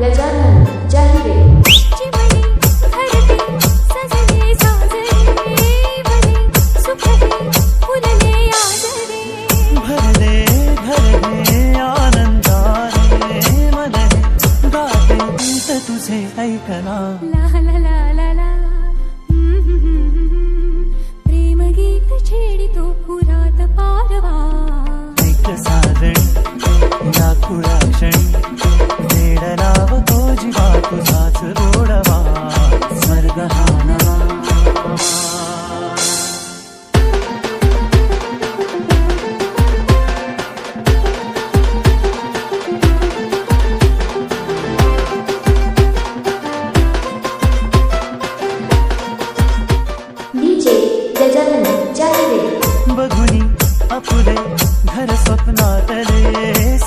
गजानन चाहिए। तुझे ऐकना ला प्रेम गीत छेडी तो पुरात पारवा। एक सारण या कुळाक्षणी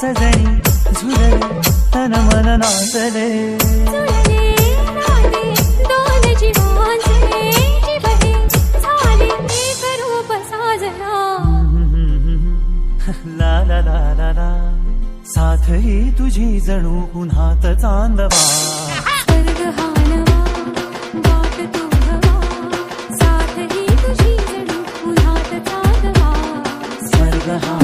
नाचले झुले तन मन नाचले. ला ला ला ला ला. साथ तुझी जणू उन्हात चांदवा. the heart.